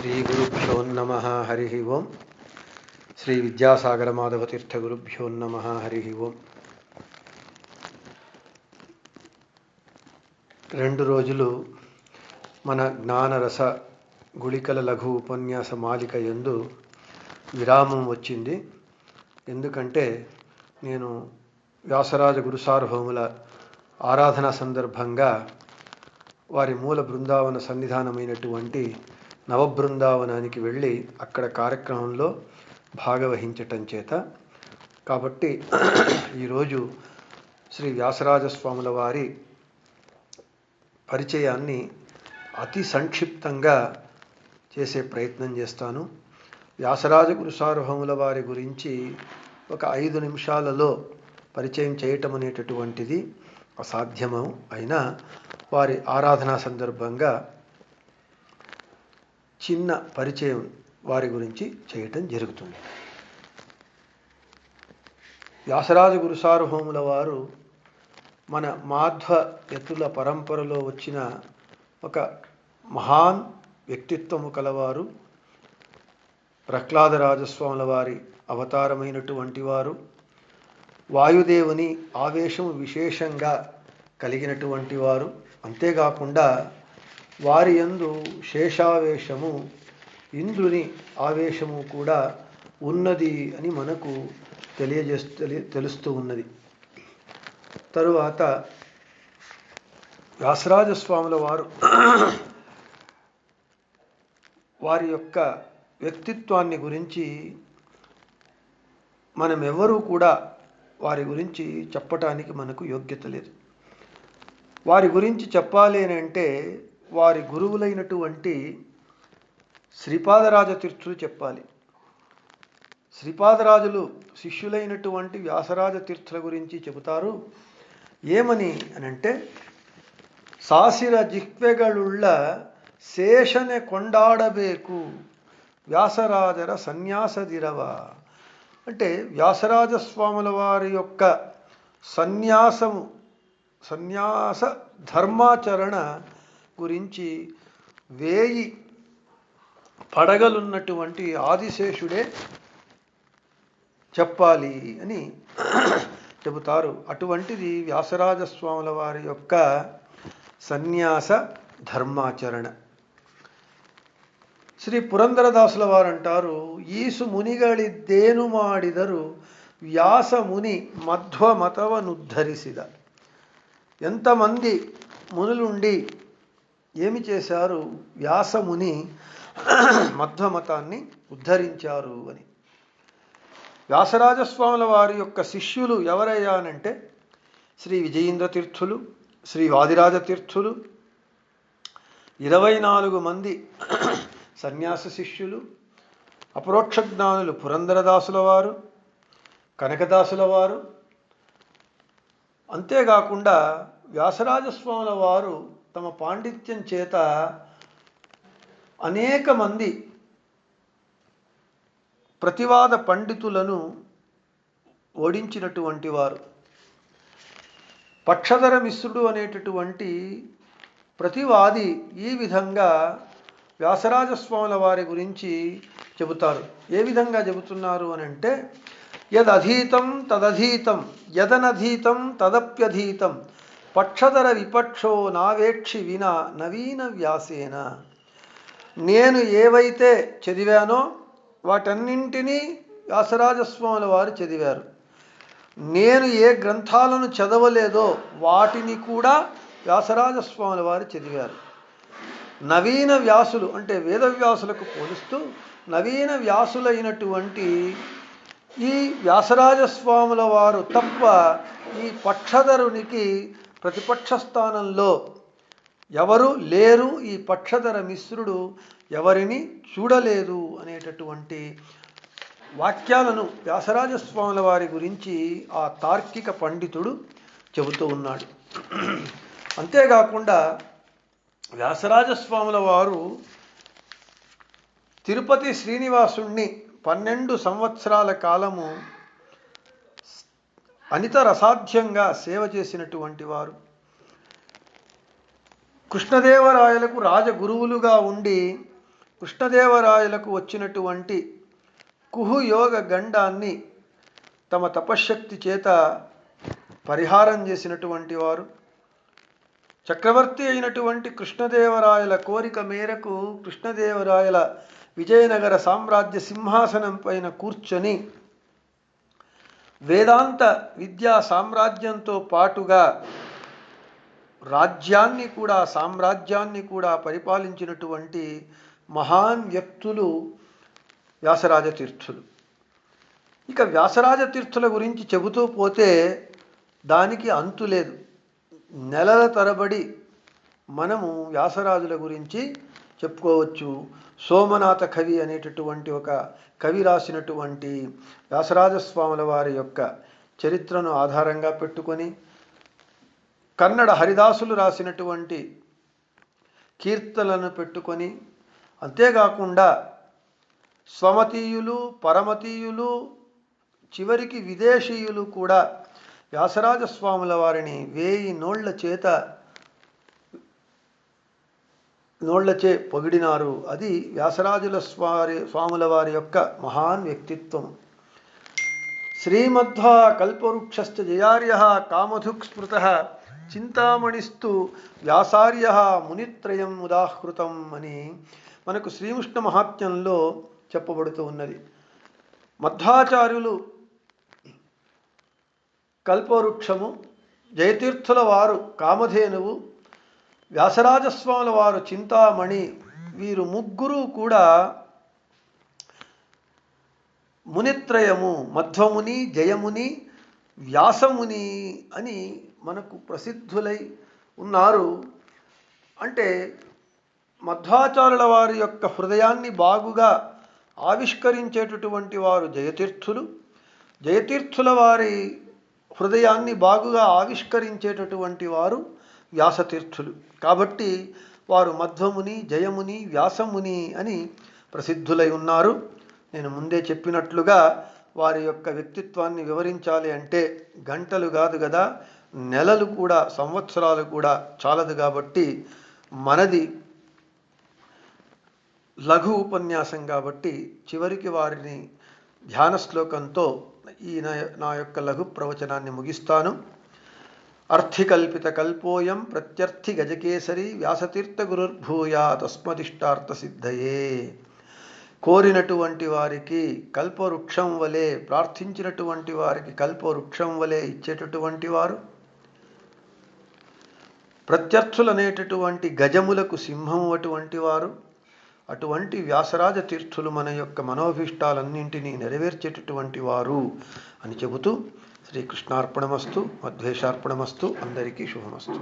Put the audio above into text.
శ్రీ గురుభ్యో నమ హరి ఓం. శ్రీ విద్యాసాగర మాధవ తీర్థ గురుభ్యో నమ హరి ఓం. రెండు రోజులు మన జ్ఞానరస గుళికల లఘు ఉపన్యాస మాలిక ఎందు విరామం వచ్చింది. ఎందుకంటే నేను వ్యాసరాజ గురుసార్వభౌముల ఆరాధన సందర్భంగా వారి మూల బృందావన సన్నిధానమైనటువంటి నవబృందావనానికి వెళ్ళి అక్కడ కార్యక్రమంలో భాగవహించటం చేత కాబట్టి ఈరోజు శ్రీ వ్యాసరాజస్వాముల వారి పరిచయాన్ని అతి సంక్షిప్తంగా చేసే ప్రయత్నం చేస్తాను. వ్యాసరాజ గురు సార్వభౌముల వారి గురించి ఒక ఐదు నిమిషాలలో పరిచయం చేయటం అనేటటువంటిది అసాధ్యము అయినా వారి ఆరాధనా సందర్భంగా చిన్న పరిచయం వారి గురించి చేయటం జరుగుతుంది. వ్యాసరాజ గురుసార్వభౌముల వారు మన మాధ్వ ఎత్తుల పరంపరలో వచ్చిన ఒక మహాన్ వ్యక్తిత్వము కలవారు ప్రహ్లాదరాజస్వాముల వారి అవతారమైనటువంటి వారు వాయుదేవుని ఆవేశము విశేషంగా కలిగినటువంటి వారు. అంతేకాకుండా వారి యందు శేషావేశము ఇంద్రుని ఆవేశము కూడా ఉన్నది అని మనకు తెలియజేస్తు తెలి- తెలుస్తూ ఉన్నది. తరువాత వ్యాసరాజస్వాముల వారు వారి యొక్క వ్యక్తిత్వాన్ని గురించి మనం కూడా వారి గురించి చెప్పటానికి మనకు యోగ్యత లేదు. వారి గురించి చెప్పాలి అని అంటే వారి గురువులైనటువంటి శ్రీపాదరాజ తీర్థులు చెప్పాలి. శ్రీపాదరాజులు శిష్యులైనటువంటి వ్యాసరాజ తీర్థుల గురించి చెబుతారు. ఏమని అని అంటే సాసిర జిహ్వెగలుళ్ళ శೇಷನೆ కొండాడబేకు వ్యాసరాజర సన్యాసదిరవ. అంటే వ్యాసరాజస్వాముల వారి యొక్క సన్యాసము సన్యాస ధర్మాచరణ గురించి వేయి. పడగలున్నటువంటి ఆదిశేషుడే చెప్పాలి అని చెబుతారు. అటువంటిది వ్యాసరాజస్వాముల వారి యొక్క సన్యాస ధర్మాచరణ. ಶ್ರೀ ಪುರಂದರದಾಸುಲ ವಾರಂಟಾರು ಈಸು ಮುನಿಗಳಿದ್ದೇನು ಮಾಡಿದರು వ్యాస ముని మధ్వ మతవనుద్ధరిసిద ఎంతమంది మునులుండి ఏమి చేశారు? వ్యాసముని మధ్వమతాన్ని ఉద్ధరించారు అని. వ్యాసరాజస్వాముల వారి యొక్క శిష్యులు ఎవరయ్యానంటే శ్రీ విజయేంద్ర తీర్థులు శ్రీ వాదిరాజ తీర్థులు ఇరవై నాలుగు మంది సన్యాస శిష్యులు అపరోక్ష జ్ఞానులు పురంధరదాసుల వారు కనకదాసుల వారు. అంతేకాకుండా వ్యాసరాజస్వాముల వారు తమ పాండిత్యం చేత అనేక మంది ప్రతివాద పండితులను ఓడించినటువంటి వారు. పక్షధర మిశ్రుడు అనేటటువంటి ప్రతివాది ఈ విధంగా వ్యాసరాజస్వాముల వారి గురించి చెబుతారు. ఏ విధంగా చెబుతున్నారు అని అంటే యదధీతం తదధీతం యదనధీతం తదప్యధీతం పక్షధర విపక్షో నావేక్షి విన నవీన వ్యాసేన. నేను ఏవైతే చదివానో వాటన్నింటినీ వ్యాసరాజస్వాముల వారు చదివారు. నేను ఏ గ్రంథాలను చదవలేదో వాటిని కూడా వ్యాసరాజస్వాముల వారు చదివారు. నవీన వ్యాసులు అంటే వేదవ్యాసులకు పోలుస్తూ నవీన వ్యాసులైనటువంటి ఈ వ్యాసరాజస్వాముల వారు తప్ప ఈ పక్షధరునికి ప్రతిపక్ష స్థానంలో ఎవరు లేరు ఈ పక్షధర మిశ్రుడు ఎవరిని చూడలేదు అనేటటువంటి వాక్యాలను వ్యాసరాజస్వాముల వారి గురించి ఆ తార్కిక పండితుడు చెబుతూ ఉన్నాడు. అంతేకాకుండా వ్యాసరాజస్వాముల వారు తిరుపతి శ్రీనివాసుణ్ణి పన్నెండు సంవత్సరాల కాలము అనిత రసాధ్యంగా సేవ చేసినటువంటి వారు. కృష్ణదేవరాయలకు రాజగురువులుగా ఉండి కృష్ణదేవరాయలకు వచ్చినటువంటి కుహు యోగ గండాన్ని తమ తపశ్శక్తి చేత పరిహారం చేసినటువంటి వారు. చక్రవర్తి అయినటువంటి కృష్ణదేవరాయల కోరిక మేరకు కృష్ణదేవరాయల విజయనగర సామ్రాజ్య సింహాసనం పైన కూర్చొని వేదాంత విద్యా సామ్రాజ్యంతో పాటుగా రాజ్యాన్ని కూడా సామ్రాజ్యాన్ని కూడా పరిపాలించినటువంటి మహాన్ వ్యక్తులు వ్యాసరాజ తీర్థులు. ఇక వ్యాసరాజ తీర్థుల గురించి చెబుతూ పోతే దానికి అంతు లేదు. నెలల తరబడి మనము వ్యాసరాజుల గురించి చెప్పుకోవచ్చు. సోమనాథ కవి అనేటటువంటి ఒక కవి రాసినటువంటి వ్యాసరాజస్వాముల వారి యొక్క చరిత్రను ఆధారంగా పెట్టుకొని కన్నడ హరిదాసులు రాసినటువంటి కీర్తనలను పెట్టుకొని అంతేకాకుండా స్వమతీయులు పరమతీయులు చివరికి విదేశీయులు కూడా వ్యాసరాజస్వాముల వారిని వేయి నోళ్ళ చేత నోళ్ళచే పొగిడినారు. అది వ్యాసరాజుల స్వారి స్వాముల వారి యొక్క మహాన్ వ్యక్తిత్వం. శ్రీమధ్వ కల్పవృక్షశ్చ జయార్య కామధుక్ స్మృత చింతామణిస్తు వ్యాసార్య మునిత్రయం ఉదాహృతం అని మనకు శ్రీకృష్ణ మహాత్మ్యంలో చెప్పబడుతూ ఉన్నది. మధ్వాచార్యులు కల్పవృక్షము జయతీర్థుల వారు కామధేనువు వ్యాసరాజస్వాముల వారు చింతామణి వీరు ముగ్గురు కూడా మునిత్రయము మధ్వముని జయముని వ్యాసముని అని మనకు ప్రసిద్ధులై ఉన్నారు. అంటే మధ్వాచారుల వారి యొక్క హృదయాన్ని బాగుగా ఆవిష్కరించేటటువంటి వారు జయతీర్థులు. జయతీర్థుల వారి హృదయాన్ని బాగుగా ఆవిష్కరించేటటువంటి వారు వ్యాసతీర్థులు. కాబట్టి వారు మధ్వముని జయముని వ్యాసముని అని ప్రసిద్ధులై ఉన్నారు. నేను ముందే చెప్పినట్లుగా వారి యొక్క వ్యక్తిత్వాన్ని వివరించాలి అంటే గంటలు కాదు కదా నెలలు కూడా సంవత్సరాలు కూడా చాలదు కాబట్టి మనది లఘు ఉపన్యాసం కాబట్టి చివరికి వారిని ధ్యాన శ్లోకంతో ఈ నా నా యొక్క లఘు ప్రవచనాన్ని ముగిస్తాను. అర్థికల్పిత కల్పోయం ప్రత్యర్థి గజకేసరి వ్యాసతీర్థ గురుర్భూయా తస్మదిష్టార్థ సిద్ధయే కోరినటువంటి వారికి కల్పవృక్షం వలె ప్రార్థించినటువంటి వారికి కల్పవృక్షం వలె ఇచ్చేటటువంటి వారు ప్రత్యర్థులనేటటువంటి గజములకు సింహం అటువంటి వారు అటువంటి వ్యాసరాజ తీర్థులు మన యొక్క మనోభీష్టాలన్నింటినీ నెరవేర్చేటటువంటి వారు అని చెబుతూ శ్రీకృష్ణార్పణమస్తు మధ్వేషార్పణమస్తు అందరికీ శుభమస్తు.